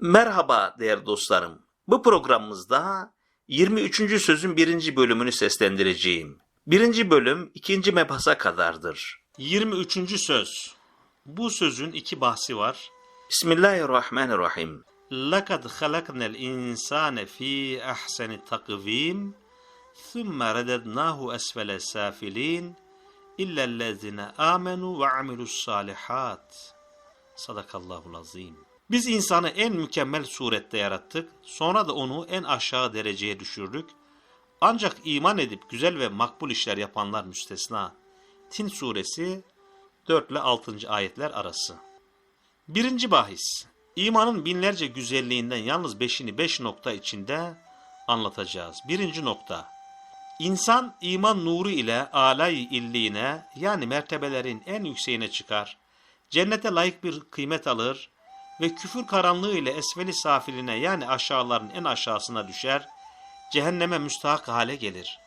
Merhaba değerli dostlarım. Bu programımızda 23. sözün 1. bölümünü seslendireceğim. 1. bölüm 2. mebhasa kadardır. 23. söz. Bu sözün iki bahsi var. Bismillahirrahmanirrahim. لَقَدْ خَلَقْنَا الْاِنْسَانَ ف۪ي اَحْسَنِ تَقْو۪يمٍ ثُمَّ رَدَدْنَاهُ أَسْفَلَ سَافِل۪ينَ اِلَّا الَّذِينَ آمَنُوا وَعَمِلُوا الصَّالِحَاتِ Sadakallahul azim. Biz insanı en mükemmel surette yarattık, sonra da onu en aşağı dereceye düşürdük. Ancak iman edip güzel ve makbul işler yapanlar müstesna. Tin suresi 4 ile 6. ayetler arası. Birinci bahis. İmanın binlerce güzelliğinden yalnız beşini beş nokta içinde anlatacağız. Birinci nokta. İnsan iman nuru ile alay illiğine yani mertebelerin en yükseğine çıkar. Cennete layık bir kıymet alır ve küfür karanlığı ile esveli safiline yani aşağıların en aşağısına düşer. Cehenneme müstahak hale gelir.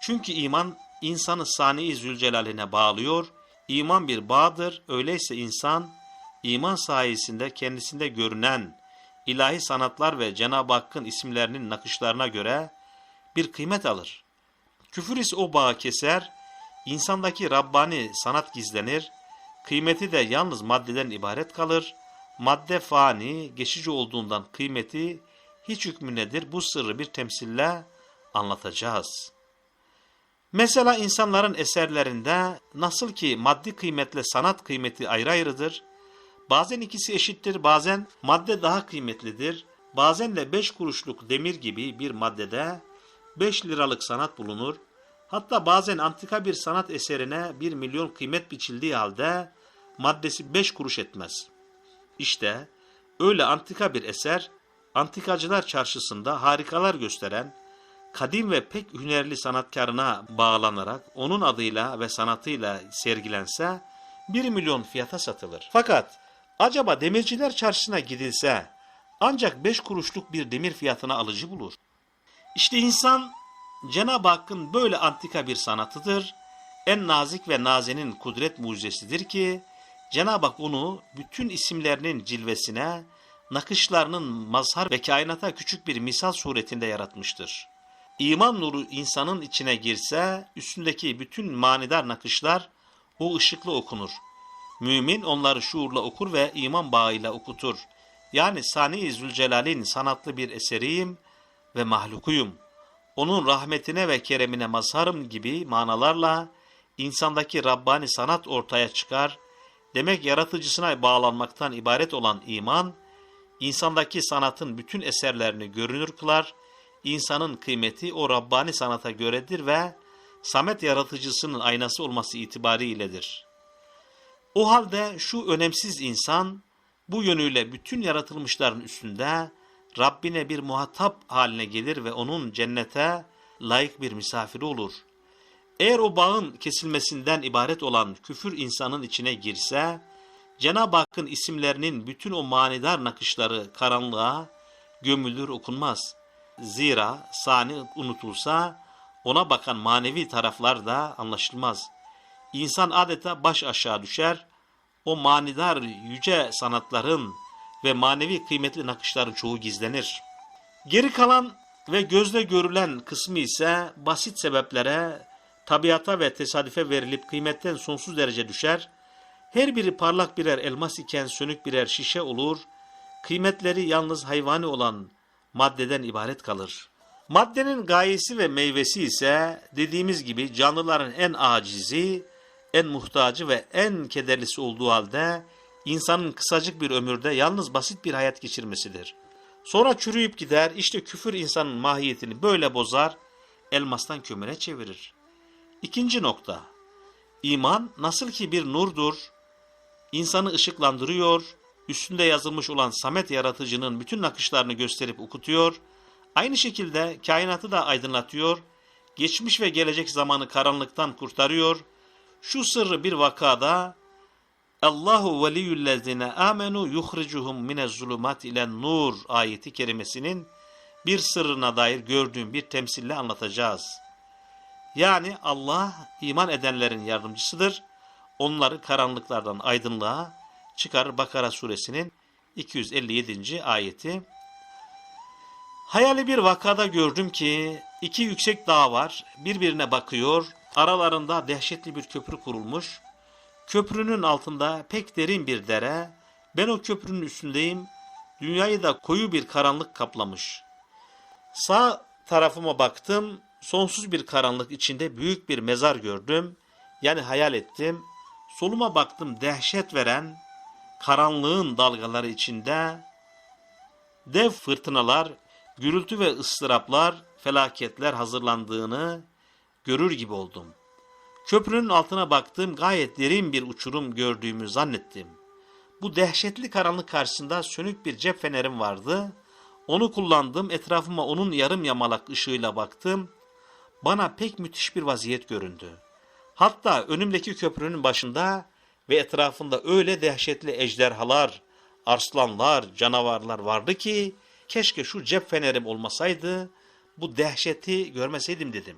Çünkü iman insanı sani zülcelaline bağlıyor. İman bir bağdır. Öyleyse insan iman sayesinde kendisinde görünen ilahi sanatlar ve Cenab-ı Hakk'ın isimlerinin nakışlarına göre bir kıymet alır. Küfür ise o bağı keser, insandaki Rabbani sanat gizlenir, kıymeti de yalnız maddeden ibaret kalır, madde fani, geçici olduğundan kıymeti hiç hükmü nedir bu sırrı bir temsille anlatacağız. Mesela insanların eserlerinde nasıl ki maddi kıymetle sanat kıymeti ayrı ayrıdır, bazen ikisi eşittir, bazen madde daha kıymetlidir, bazen de beş kuruşluk demir gibi bir maddede 5 liralık sanat bulunur. Hatta bazen antika bir sanat eserine 1 milyon kıymet biçildiği halde maddesi 5 kuruş etmez. İşte öyle antika bir eser, antikacılar çarşısında harikalar gösteren, kadim ve pek hünerli sanatkarına bağlanarak onun adıyla ve sanatıyla sergilense 1 milyon fiyata satılır. Fakat acaba demirciler çarşısına gidilse ancak 5 kuruşluk bir demir fiyatına alıcı bulur. İşte insan Cenab-ı Hakk'ın böyle antika bir sanatıdır. En nazik ve nazenin kudret mucizesidir ki Cenab-ı Hak onu bütün isimlerinin cilvesine, nakışlarının mazhar ve kainata küçük bir misal suretinde yaratmıştır. İman nuru insanın içine girse üstündeki bütün manidar nakışlar o ışıklı okunur. Mümin onları şuurla okur ve iman bağıyla okutur. Yani Sani Zülcelal'in sanatlı bir eseriyim ve mahlukuyum. Onun rahmetine ve keremine mazharım gibi manalarla insandaki Rabbani sanat ortaya çıkar. Demek yaratıcısına bağlanmaktan ibaret olan iman, insandaki sanatın bütün eserlerini görünür kılar, insanın kıymeti o Rabbani sanata göredir ve Samet yaratıcısının aynası olması itibariyledir. O halde şu önemsiz insan, bu yönüyle bütün yaratılmışların üstünde Rabbine bir muhatap haline gelir ve onun cennete layık bir misafiri olur. Eğer o bağın kesilmesinden ibaret olan küfür insanın içine girse, Cenab-ı Hakk'ın isimlerinin bütün o manidar nakışları karanlığa gömülür okunmaz. Zira sani unutulsa ona bakan manevi taraflar da anlaşılmaz. İnsan adeta baş aşağı düşer, o manidar yüce sanatların ve manevi kıymetli nakışların çoğu gizlenir. Geri kalan ve gözle görülen kısmı ise basit sebeplere, tabiata ve tesadüfe verilip kıymetten sonsuz derece düşer. Her biri parlak birer elmas iken sönük birer şişe olur. Kıymetleri yalnız hayvani olan maddeden ibaret kalır. Maddenin gayesi ve meyvesi ise dediğimiz gibi canlıların en acizi, en muhtacı ve en kederlisi olduğu halde insanın kısacık bir ömürde yalnız basit bir hayat geçirmesidir. Sonra çürüyüp gider, işte küfür insanın mahiyetini böyle bozar, elmastan kömüre çevirir. İkinci nokta, iman nasıl ki bir nurdur, insanı ışıklandırıyor, üstünde yazılmış olan Samet yaratıcının bütün nakışlarını gösterip okutuyor, aynı şekilde kainatı da aydınlatıyor, geçmiş ve gelecek zamanı karanlıktan kurtarıyor, şu sırrı bir vakada Allahu veliyyullezine amenu yuhricuhum mine zulumat ile nur ayeti kerimesinin bir sırrına dair gördüğüm bir temsille anlatacağız. Yani Allah iman edenlerin yardımcısıdır. Onları karanlıklardan aydınlığa çıkarır Bakara suresinin 257. ayeti. Hayali bir vakada gördüm ki iki yüksek dağ var, birbirine bakıyor, aralarında dehşetli bir köprü kurulmuş. Köprünün altında pek derin bir dere, ben o köprünün üstündeyim, dünyayı da koyu bir karanlık kaplamış. Sağ tarafıma baktım, sonsuz bir karanlık içinde büyük bir mezar gördüm, yani hayal ettim. Soluma baktım dehşet veren, karanlığın dalgaları içinde dev fırtınalar, gürültü ve ıstıraplar, felaketler hazırlandığını görür gibi oldum. Köprünün altına baktım, gayet derin bir uçurum gördüğümü zannettim. Bu dehşetli karanlık karşısında sönük bir cep fenerim vardı. Onu kullandım, etrafıma onun yarım yamalak ışığıyla baktım. Bana pek müthiş bir vaziyet göründü. Hatta önümdeki köprünün başında ve etrafında öyle dehşetli ejderhalar, arslanlar, canavarlar vardı ki keşke şu cep fenerim olmasaydı bu dehşeti görmeseydim dedim.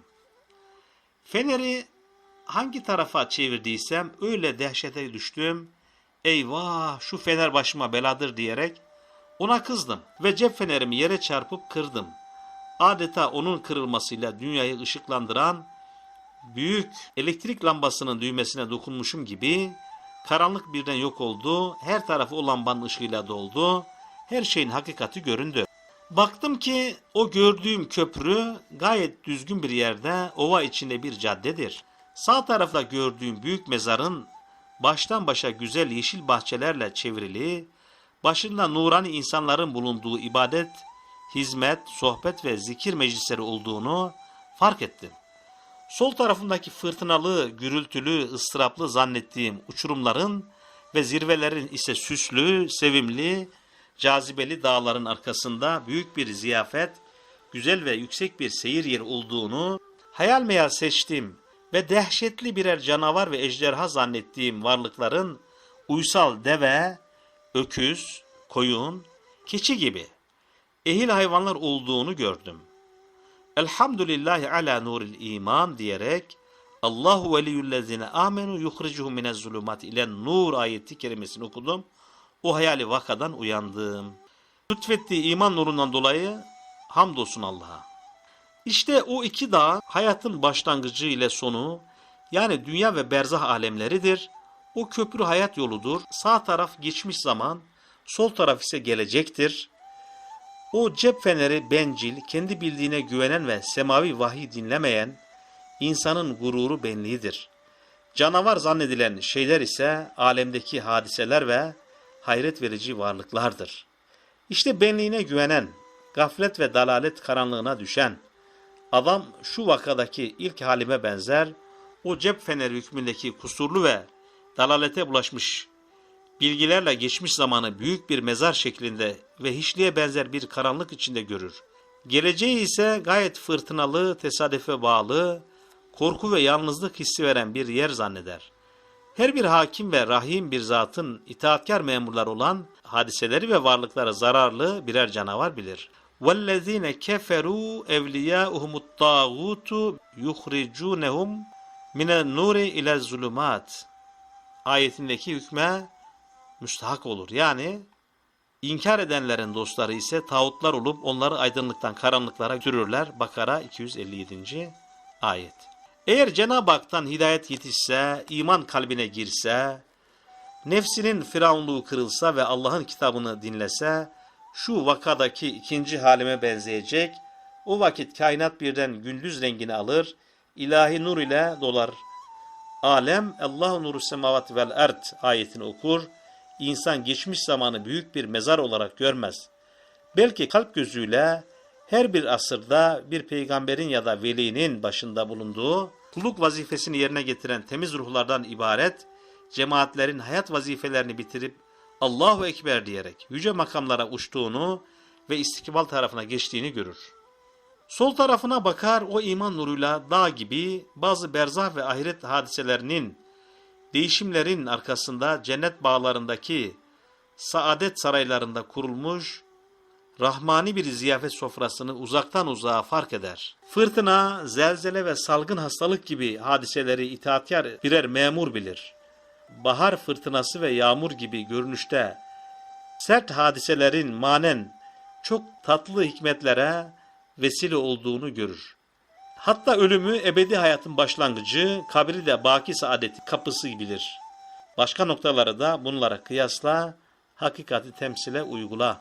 Feneri hangi tarafa çevirdiysem öyle dehşete düştüm. Eyvah şu fener başıma beladır diyerek ona kızdım ve cep fenerimi yere çarpıp kırdım. Adeta onun kırılmasıyla dünyayı ışıklandıran büyük elektrik lambasının düğmesine dokunmuşum gibi karanlık birden yok oldu, her tarafı o lambanın ışığıyla doldu, her şeyin hakikati göründü. Baktım ki o gördüğüm köprü gayet düzgün bir yerde ova içinde bir caddedir. Sağ tarafta gördüğüm büyük mezarın baştan başa güzel yeşil bahçelerle çevrili, başında nurani insanların bulunduğu ibadet, hizmet, sohbet ve zikir meclisleri olduğunu fark ettim. Sol tarafındaki fırtınalı, gürültülü, ıstıraplı zannettiğim uçurumların ve zirvelerin ise süslü, sevimli, cazibeli dağların arkasında büyük bir ziyafet, güzel ve yüksek bir seyir yeri olduğunu hayal meyal seçtim ve dehşetli birer canavar ve ejderha zannettiğim varlıkların uysal deve, öküz, koyun, keçi gibi ehil hayvanlar olduğunu gördüm. Elhamdülillahi ala nuril iman diyerek Allahu veliyyüllezine amenu yuhricuhum minez zulümat ile nur ayeti kerimesini okudum. O hayali vakadan uyandım. Lütfettiği iman nurundan dolayı hamdolsun Allah'a. İşte o iki dağ hayatın başlangıcı ile sonu yani dünya ve berzah alemleridir. O köprü hayat yoludur. Sağ taraf geçmiş zaman, sol taraf ise gelecektir. O cep feneri bencil, kendi bildiğine güvenen ve semavi vahiy dinlemeyen insanın gururu benliğidir. Canavar zannedilen şeyler ise alemdeki hadiseler ve hayret verici varlıklardır. İşte benliğine güvenen, gaflet ve dalalet karanlığına düşen, adam şu vakadaki ilk halime benzer, o cep feneri hükmündeki kusurlu ve dalalete bulaşmış bilgilerle geçmiş zamanı büyük bir mezar şeklinde ve hiçliğe benzer bir karanlık içinde görür. Geleceği ise gayet fırtınalı, tesadüfe bağlı, korku ve yalnızlık hissi veren bir yer zanneder. Her bir hakim ve rahim bir zatın itaatkar memurlar olan hadiseleri ve varlıkları zararlı birer canavar bilir. وَالَّذ۪ينَ كَفَرُوا اَوْلِيَاءُهُمُ الطَّاغُوتُ يُخْرِجُونَهُمْ مِنَ النُّورِ اِلَى الظُّلُمَاتِ Ayetindeki hükme müstahak olur. Yani inkar edenlerin dostları ise tağutlar olup onları aydınlıktan karanlıklara götürürler. Bakara 257. ayet. Eğer Cenab-ı Hak'tan hidayet yetişse, iman kalbine girse, nefsinin firavunluğu kırılsa ve Allah'ın kitabını dinlese, şu vakadaki ikinci halime benzeyecek, o vakit kainat birden gündüz rengini alır, ilahi nur ile dolar. Alem, Allahu nuru semavat vel erd ayetini okur, insan geçmiş zamanı büyük bir mezar olarak görmez. Belki kalp gözüyle her bir asırda bir peygamberin ya da velinin başında bulunduğu kulluk vazifesini yerine getiren temiz ruhlardan ibaret cemaatlerin hayat vazifelerini bitirip Allahu Ekber diyerek yüce makamlara uçtuğunu ve istikbal tarafına geçtiğini görür. Sol tarafına bakar o iman nuruyla dağ gibi bazı berzah ve ahiret hadiselerinin değişimlerin arkasında cennet bağlarındaki saadet saraylarında kurulmuş rahmani bir ziyafet sofrasını uzaktan uzağa fark eder. Fırtına, zelzele ve salgın hastalık gibi hadiseleri itaatkar birer memur bilir. Bahar fırtınası ve yağmur gibi görünüşte sert hadiselerin manen çok tatlı hikmetlere vesile olduğunu görür. Hatta ölümü ebedi hayatın başlangıcı, kabri de baki saadetin kapısı gibidir. Başka noktaları da bunlara kıyasla hakikati temsile uygula.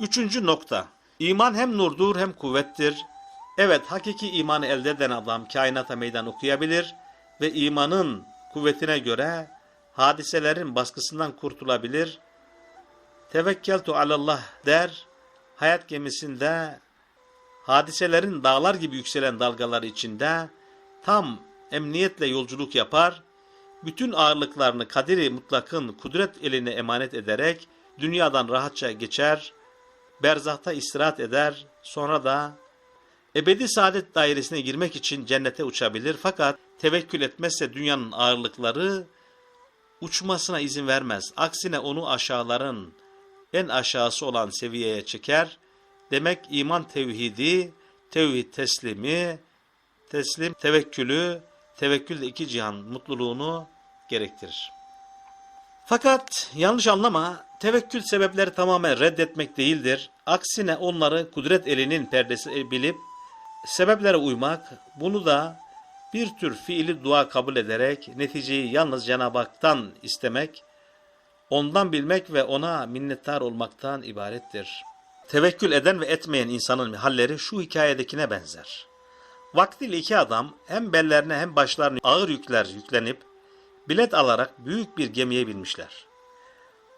Üçüncü nokta. İman hem nurdur hem kuvvettir. Evet hakiki imanı elde eden adam kainata meydan okuyabilir ve imanın kuvvetine göre hadiselerin baskısından kurtulabilir. Tevekkeltu alallah der, hayat gemisinde hadiselerin dağlar gibi yükselen dalgaları içinde tam emniyetle yolculuk yapar, bütün ağırlıklarını kadiri mutlakın kudret eline emanet ederek dünyadan rahatça geçer, berzahta istirahat eder, sonra da ebedi saadet dairesine girmek için cennete uçabilir fakat tevekkül etmezse dünyanın ağırlıkları uçmasına izin vermez. Aksine onu aşağıların en aşağısı olan seviyeye çeker. Demek iman tevhidi, tevhid teslimi, teslim tevekkülü, tevekkül de iki cihan mutluluğunu gerektirir. Fakat yanlış anlama, tevekkül sebepleri tamamen reddetmek değildir. Aksine onları kudret elinin perdesi bilip sebeplere uymak, bunu da bir tür fiili dua kabul ederek neticeyi yalnız Cenab-ı Hak'tan istemek, ondan bilmek ve ona minnettar olmaktan ibarettir. Tevekkül eden ve etmeyen insanın halleri şu hikayedekine benzer. Vaktiyle iki adam hem bellerine hem başlarına ağır yükler yüklenip bilet alarak büyük bir gemiye binmişler.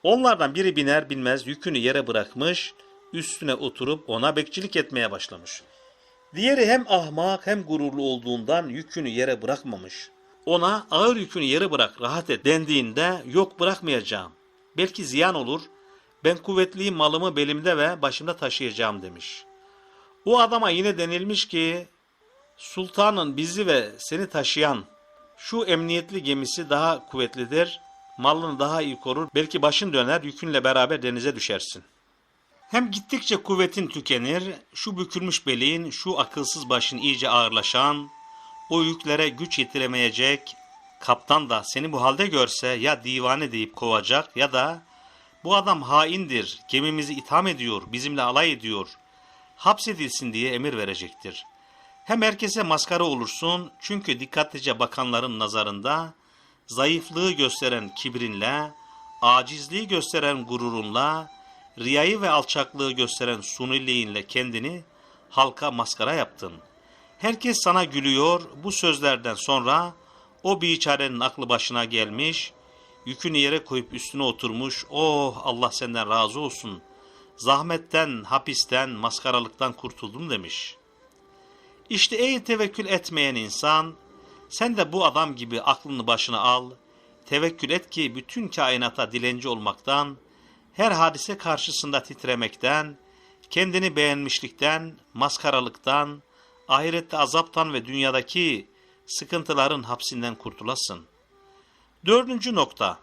Onlardan biri biner binmez yükünü yere bırakmış, üstüne oturup ona bekçilik etmeye başlamış. Diğeri hem ahmak hem gururlu olduğundan yükünü yere bırakmamış. Ona ağır yükünü yere bırak rahat et dendiğinde yok bırakmayacağım. Belki ziyan olur. Ben kuvvetliyim malımı belimde ve başımda taşıyacağım demiş. O adama yine denilmiş ki sultanın bizi ve seni taşıyan şu emniyetli gemisi daha kuvvetlidir. Malını daha iyi korur. Belki başın döner yükünle beraber denize düşersin. Hem gittikçe kuvvetin tükenir, şu bükülmüş belin, şu akılsız başın iyice ağırlaşan, o yüklere güç yetiremeyecek, kaptan da seni bu halde görse ya divane deyip kovacak ya da bu adam haindir, gemimizi itham ediyor, bizimle alay ediyor, hapsedilsin diye emir verecektir. Hem herkese maskara olursun çünkü dikkatlice bakanların nazarında zayıflığı gösteren kibrinle, acizliği gösteren gururunla, riyayı ve alçaklığı gösteren suniliğinle kendini halka maskara yaptın. Herkes sana gülüyor, bu sözlerden sonra o biçarenin aklı başına gelmiş, yükünü yere koyup üstüne oturmuş, oh Allah senden razı olsun, zahmetten, hapisten, maskaralıktan kurtuldum demiş. İşte ey tevekkül etmeyen insan, sen de bu adam gibi aklını başına al, tevekkül et ki bütün kainata dilenci olmaktan, her hadise karşısında titremekten, kendini beğenmişlikten, maskaralıktan, ahirette azaptan ve dünyadaki sıkıntıların hapsinden kurtulasın. Dördüncü nokta.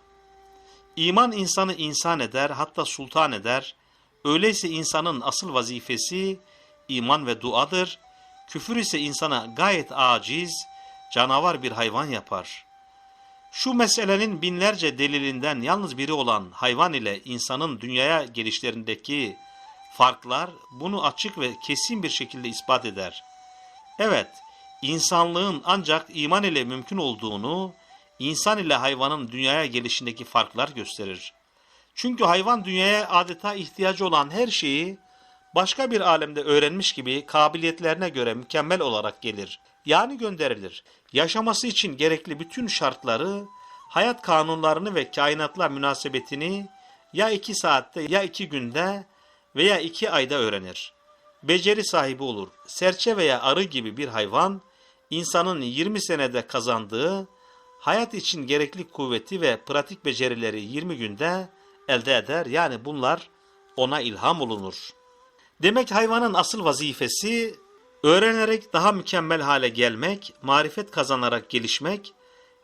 İman insanı insan eder, hatta sultan eder. Öyleyse insanın asıl vazifesi iman ve duadır. Küfür ise insana gayet aciz, canavar bir hayvan yapar. Şu meselenin binlerce delilinden yalnız biri olan hayvan ile insanın dünyaya gelişlerindeki farklar bunu açık ve kesin bir şekilde ispat eder. Evet, insanlığın ancak iman ile mümkün olduğunu, insan ile hayvanın dünyaya gelişindeki farklar gösterir. Çünkü hayvan dünyaya adeta ihtiyacı olan her şeyi başka bir alemde öğrenmiş gibi kabiliyetlerine göre mükemmel olarak gelir. Yani gönderilir. Yaşaması için gerekli bütün şartları, hayat kanunlarını ve kainatla münasebetini ya iki saatte ya iki günde veya iki ayda öğrenir. Beceri sahibi olur. Serçe veya arı gibi bir hayvan, insanın 20 senede kazandığı hayat için gerekli kuvveti ve pratik becerileri 20 günde elde eder. Yani bunlar ona ilham olunur. Demek hayvanın asıl vazifesi öğrenerek daha mükemmel hale gelmek, marifet kazanarak gelişmek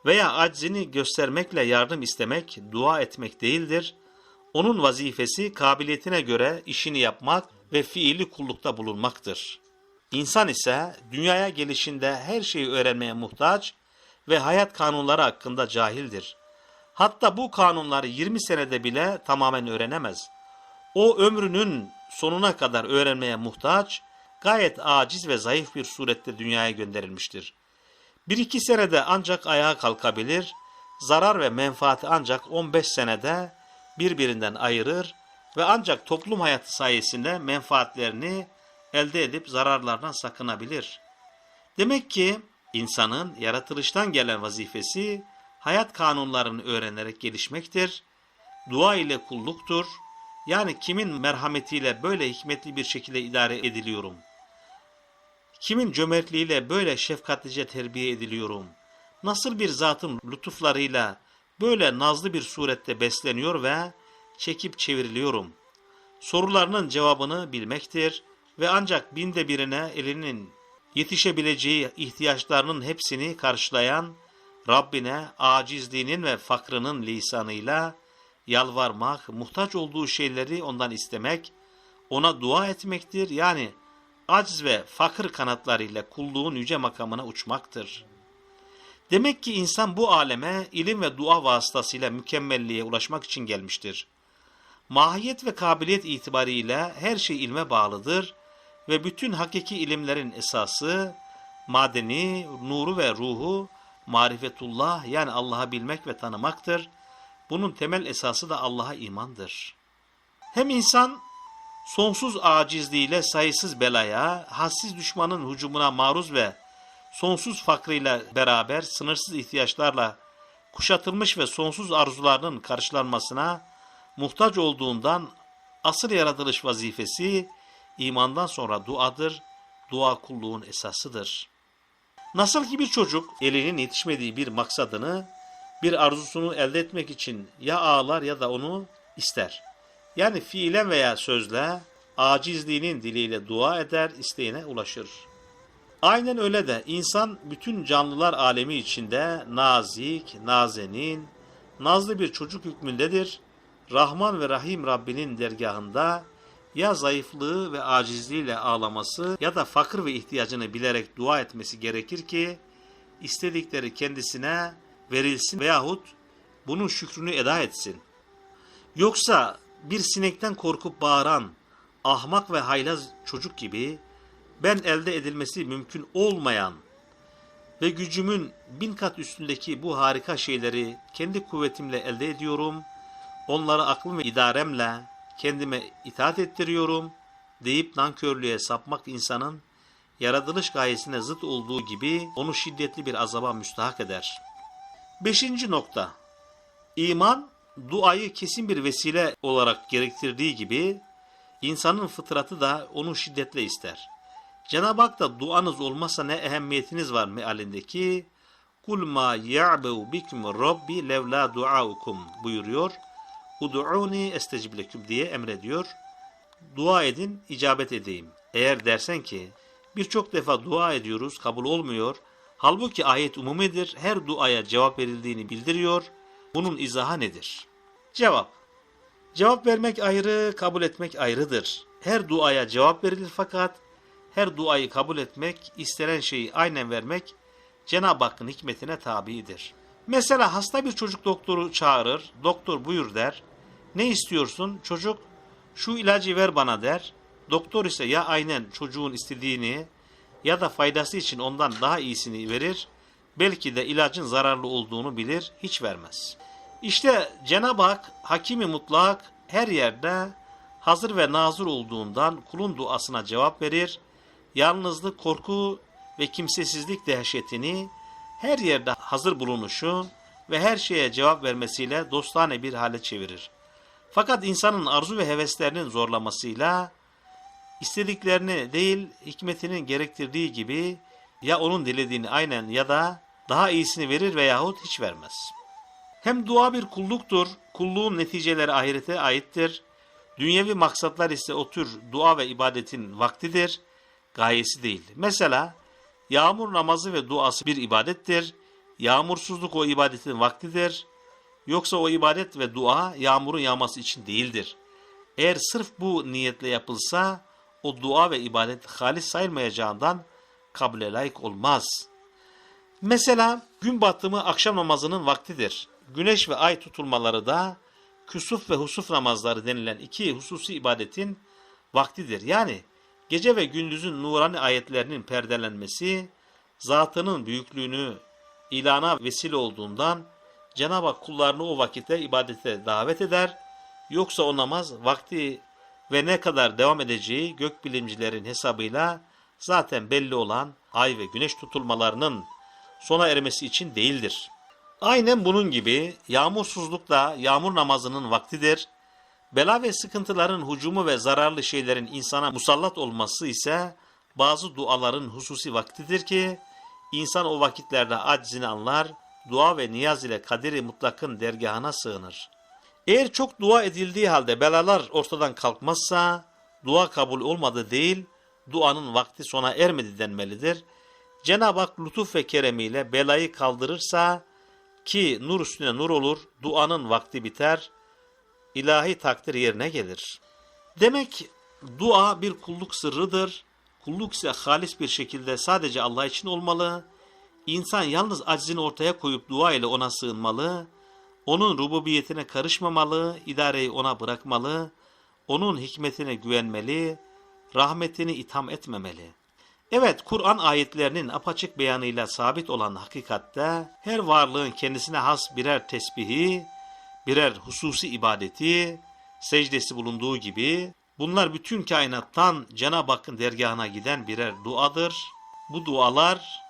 veya aczini göstermekle yardım istemek, dua etmek değildir. Onun vazifesi kabiliyetine göre işini yapmak ve fiili kullukta bulunmaktır. İnsan ise dünyaya gelişinde her şeyi öğrenmeye muhtaç ve hayat kanunları hakkında cahildir. Hatta bu kanunları 20 senede bile tamamen öğrenemez. O ömrünün sonuna kadar öğrenmeye muhtaç, gayet aciz ve zayıf bir surette dünyaya gönderilmiştir. Bir iki senede ancak ayağa kalkabilir, zarar ve menfaati ancak 15 senede birbirinden ayırır ve ancak toplum hayatı sayesinde menfaatlerini elde edip zararlardan sakınabilir. Demek ki insanın yaratılıştan gelen vazifesi hayat kanunlarını öğrenerek gelişmektir, dua ile kulluktur, yani kimin merhametiyle böyle hikmetli bir şekilde idare ediliyorum, kimin cömertliğiyle böyle şefkatlice terbiye ediliyorum, nasıl bir zatın lütuflarıyla böyle nazlı bir surette besleniyor ve çekip çevriliyorum. Sorularının cevabını bilmektir ve ancak binde birine elinin yetişebileceği ihtiyaçlarının hepsini karşılayan Rabbine acizliğinin ve fakrının lisanıyla yalvarmak, muhtaç olduğu şeyleri ondan istemek, ona dua etmektir. Yani aciz ve fakir kanatlarıyla kulluğun yüce makamına uçmaktır. Demek ki insan bu aleme ilim ve dua vasıtasıyla mükemmelliğe ulaşmak için gelmiştir. Mahiyet ve kabiliyet itibariyle her şey ilme bağlıdır ve bütün hakiki ilimlerin esası, madeni, nuru ve ruhu, marifetullah yani Allah'ı bilmek ve tanımaktır. Bunun temel esası da Allah'a imandır. Hem insan sonsuz acizliğiyle sayısız belaya, hassiz düşmanın hücumuna maruz ve sonsuz fakrıyla beraber sınırsız ihtiyaçlarla kuşatılmış ve sonsuz arzularının karşılanmasına muhtaç olduğundan asıl yaratılış vazifesi imandan sonra duadır, dua kulluğun esasıdır. Nasıl ki bir çocuk elinin yetişmediği bir maksadını, bir arzusunu elde etmek için ya ağlar ya da onu ister. Yani fiilen veya sözle, acizliğinin diliyle dua eder, isteğine ulaşır. Aynen öyle de insan bütün canlılar alemi içinde nazik, nazenin, nazlı bir çocuk hükmündedir. Rahman ve Rahim Rabbinin dergahında ya zayıflığı ve acizliğiyle ağlaması ya da fakir ve ihtiyacını bilerek dua etmesi gerekir ki istedikleri kendisine verilsin veyahut bunun şükrünü eda etsin. Yoksa bir sinekten korkup bağıran ahmak ve haylaz çocuk gibi ben elde edilmesi mümkün olmayan ve gücümün bin kat üstündeki bu harika şeyleri kendi kuvvetimle elde ediyorum, onları aklım ve idaremle kendime itaat ettiriyorum deyip nankörlüğe sapmak insanın yaratılış gayesine zıt olduğu gibi onu şiddetli bir azaba müstahak eder. Beşinci nokta. İman, duayı kesin bir vesile olarak gerektirdiği gibi insanın fıtratı da onu şiddetle ister. Cenab-ı Hak da duanız olmazsa ne ehemmiyetiniz var mealindeki kul ma ya'bu bikum rabbi levla duaukum buyuruyor. Udu'uni estecib leküm diye emrediyor. Dua edin, icabet edeyim. Eğer dersen ki birçok defa dua ediyoruz, kabul olmuyor. Halbuki ayet umumidir, her duaya cevap verildiğini bildiriyor. Bunun izahı nedir? Cevap. Cevap vermek ayrı, kabul etmek ayrıdır. Her duaya cevap verilir fakat her duayı kabul etmek, istenen şeyi aynen vermek Cenab-ı Hakk'ın hikmetine tabidir. Mesela hasta bir çocuk doktoru çağırır, doktor buyur der. Ne istiyorsun? Çocuk şu ilacı ver bana der. Doktor ise ya aynen çocuğun istediğini ya da faydası için ondan daha iyisini verir. Belki de ilacın zararlı olduğunu bilir, hiç vermez. İşte Cenab-ı Hak hakimi mutlak her yerde hazır ve nazır olduğundan kulun duasına cevap verir. Yalnızlık, korku ve kimsesizlik dehşetini her yerde hazır bulunuşu ve her şeye cevap vermesiyle dostane bir hale çevirir. Fakat insanın arzu ve heveslerinin zorlamasıyla istediklerini değil hikmetinin gerektirdiği gibi ya onun dilediğini aynen ya da daha iyisini verir veyahut hiç vermez. Hem dua bir kulluktur, kulluğun neticeleri ahirete aittir. Dünyevi maksatlar ise o tür dua ve ibadetin vaktidir, gayesi değil. Mesela yağmur namazı ve duası bir ibadettir. Yağmursuzluk o ibadetin vaktidir. Yoksa o ibadet ve dua yağmurun yağması için değildir. Eğer sırf bu niyetle yapılsa o dua ve ibadet halis sayılmayacağından kabule layık olmaz. Mesela gün batımı akşam namazının vaktidir. güneş ve ay tutulmaları da küsuf ve husuf namazları denilen iki hususi ibadetin vaktidir. Yani gece ve gündüzün nurani ayetlerinin perdelenmesi, zatının büyüklüğünü ilana vesile olduğundan Cenab-ı Hak kullarını o vakitte ibadete davet eder. Yoksa o namaz vakti ve ne kadar devam edeceği gökbilimcilerin hesabıyla zaten belli olan ay ve güneş tutulmalarının sona ermesi için değildir. Aynen bunun gibi yağmursuzluk da yağmur namazının vaktidir. Bela ve sıkıntıların hucumu ve zararlı şeylerin insana musallat olması ise bazı duaların hususi vaktidir ki insan o vakitlerde aczini anlar, dua ve niyaz ile kaderi mutlakın dergahına sığınır. Eğer çok dua edildiği halde belalar ortadan kalkmazsa dua kabul olmadı değil, duanın vakti sona ermedi denmelidir. Cenab-ı Hak lütuf ve keremiyle belayı kaldırırsa ki nur üstüne nur olur, duanın vakti biter, ilahi takdir yerine gelir. Demek dua bir kulluk sırrıdır. Kulluk ise halis bir şekilde sadece Allah için olmalı. İnsan yalnız aczini ortaya koyup dua ile ona sığınmalı. Onun rububiyetine karışmamalı, idareyi ona bırakmalı. Onun hikmetine güvenmeli, rahmetini itham etmemeli. Evet, Kur'an ayetlerinin apaçık beyanıyla sabit olan hakikatte her varlığın kendisine has birer tesbihi, birer hususi ibadeti, secdesi bulunduğu gibi bunlar bütün kainattan Cenab-ı Hakk'ın dergahına giden birer duadır. Bu dualar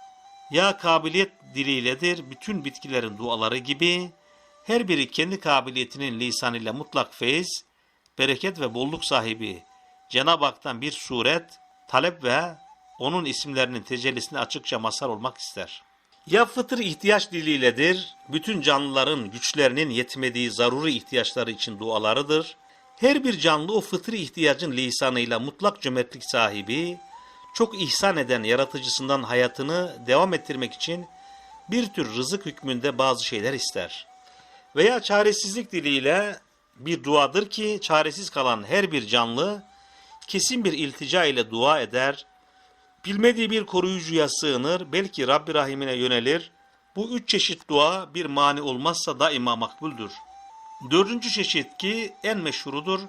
ya kabiliyet diliyledir bütün bitkilerin duaları gibi her biri kendi kabiliyetinin lisanıyla mutlak feyiz, bereket ve bolluk sahibi Cenab-ı Hak'tan bir suret, talep ve onun isimlerinin tecellisine açıkça mazhar olmak ister. Ya fıtır ihtiyaç diliyledir, bütün canlıların güçlerinin yetmediği zaruri ihtiyaçları için dualarıdır. Her bir canlı o fıtri ihtiyacın lisanıyla mutlak cömertlik sahibi, çok ihsan eden yaratıcısından hayatını devam ettirmek için bir tür rızık hükmünde bazı şeyler ister. Veya çaresizlik diliyle bir duadır ki çaresiz kalan her bir canlı kesin bir iltica ile dua eder, bilmediği bir koruyucuya sığınır, belki Rabbi Rahim'ine yönelir. Bu üç çeşit dua bir mani olmazsa daima makbuldür. Dördüncü çeşit ki en meşhurudur,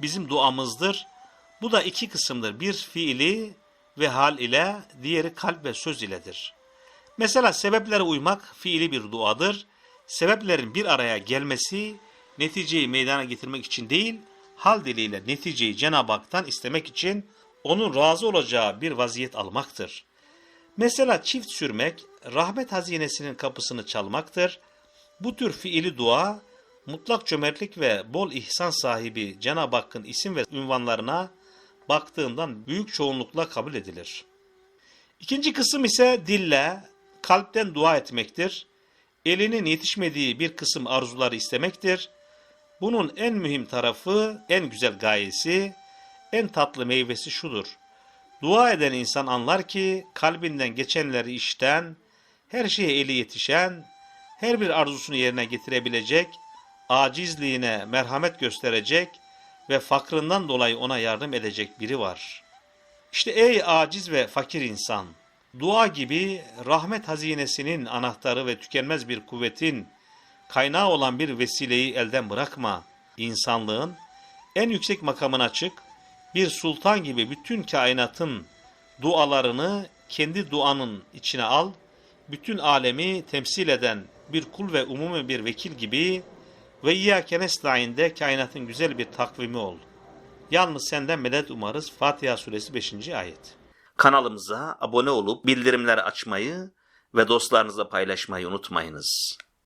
bizim duamızdır. Bu da iki kısımdır. Bir fiili ve hal ile, diğeri kalp ve söz iledir. Mesela sebeplere uymak fiili bir duadır. Sebeplerin bir araya gelmesi neticeyi meydana getirmek için değil, hal diliyle neticeyi Cenab-ı Hak'tan istemek için onun razı olacağı bir vaziyet almaktır. Mesela çift sürmek, rahmet hazinesinin kapısını çalmaktır. Bu tür fiili dua, mutlak cömertlik ve bol ihsan sahibi Cenab-ı Hakk'ın isim ve ünvanlarına baktığından büyük çoğunlukla kabul edilir. İkinci kısım ise dille, kalpten dua etmektir. Elinin yetişmediği bir kısım arzuları istemektir. Bunun en mühim tarafı, en güzel gayesi, en tatlı meyvesi şudur. Dua eden insan anlar ki kalbinden geçenleri işten, her şeye eli yetişen, her bir arzusunu yerine getirebilecek, acizliğine merhamet gösterecek ve fakrından dolayı ona yardım edecek biri var. İşte ey aciz ve fakir insan, dua gibi rahmet hazinesinin anahtarı ve tükenmez bir kuvvetin kaynağı olan bir vesileyi elden bırakma. İnsanlığın en yüksek makamına çık, bir sultan gibi bütün kainatın dualarını kendi duanın içine al, bütün alemi temsil eden bir kul ve umumi bir vekil gibi ve İyyâke nestaîn'de kainatın güzel bir takvimi ol. Yalnız senden medet umarız. Fatiha suresi 5. ayet. Kanalımıza abone olup bildirimleri açmayı ve dostlarınızla paylaşmayı unutmayınız.